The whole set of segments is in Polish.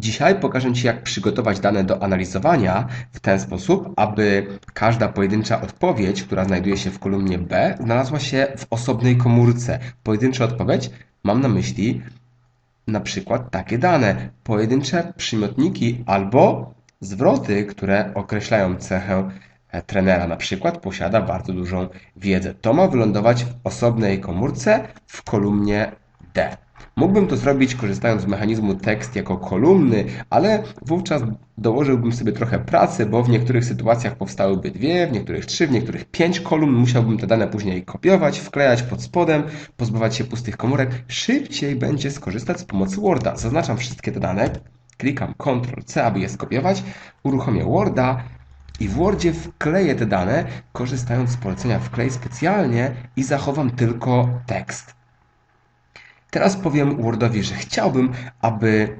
Dzisiaj pokażę Ci, jak przygotować dane do analizowania w ten sposób, aby każda pojedyncza odpowiedź, która znajduje się w kolumnie B, znalazła się w osobnej komórce. Pojedyncza odpowiedź mam na myśli na przykład takie dane, pojedyncze przymiotniki albo zwroty, które określają cechę trenera. Na przykład posiada bardzo dużą wiedzę. To ma wylądować w osobnej komórce w kolumnie D. Mógłbym to zrobić korzystając z mechanizmu tekst jako kolumny, ale wówczas dołożyłbym sobie trochę pracy, bo w niektórych sytuacjach powstałyby dwie, w niektórych trzy, w niektórych pięć kolumn. Musiałbym te dane później kopiować, wklejać pod spodem, pozbywać się pustych komórek. Szybciej będzie skorzystać z pomocy Worda. Zaznaczam wszystkie te dane, klikam Ctrl-C, aby je skopiować, uruchomię Worda i w Wordzie wkleję te dane, korzystając z polecenia wklej specjalnie i zachowam tylko tekst. Teraz powiem Wordowi, że chciałbym, aby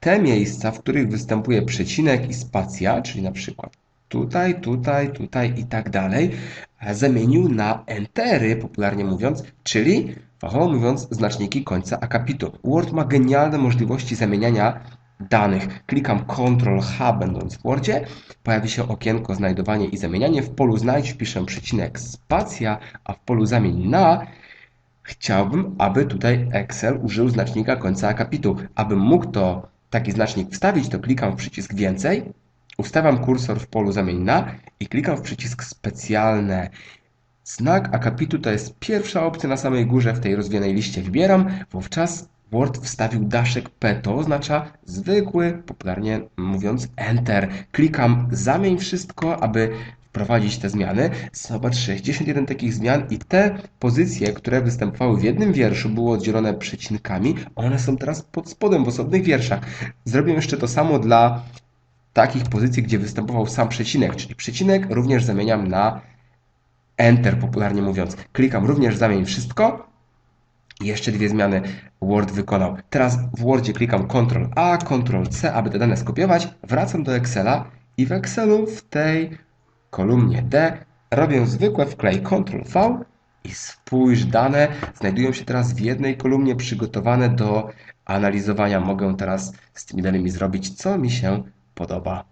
te miejsca, w których występuje przecinek i spacja, czyli na przykład tutaj, tutaj, tutaj i tak dalej, zamienił na entery, popularnie mówiąc, czyli fachowo mówiąc znaczniki końca akapitu. Word ma genialne możliwości zamieniania danych. Klikam Ctrl H będąc w Wordzie, pojawi się okienko znajdowanie i zamienianie. W polu znajdź wpiszę przecinek spacja, a w polu zamień na Chciałbym, aby tutaj Excel użył znacznika końca akapitu. Abym mógł to taki znacznik wstawić, to klikam w przycisk więcej, ustawiam kursor w polu zamień na i klikam w przycisk specjalne. Znak akapitu to jest pierwsza opcja na samej górze w tej rozwijanej liście. Wybieram, wówczas Word wstawił daszek P, to oznacza zwykły, popularnie mówiąc Enter. Klikam zamień wszystko, aby wprowadzić te zmiany. Zobacz, 61 takich zmian i te pozycje, które występowały w jednym wierszu, były oddzielone przecinkami. One są teraz pod spodem w osobnych wierszach. Zrobię jeszcze to samo dla takich pozycji, gdzie występował sam przecinek, czyli przecinek również zamieniam na Enter, popularnie mówiąc. Klikam również zamień wszystko. Jeszcze dwie zmiany Word wykonał. Teraz w Wordzie klikam Ctrl A, Ctrl C, aby te dane skopiować. Wracam do Excela i w Excelu w tej kolumnie D robię zwykłe wklej Ctrl-V i spójrz, dane znajdują się teraz w jednej kolumnie przygotowane do analizowania. Mogę teraz z tymi danymi zrobić, co mi się podoba.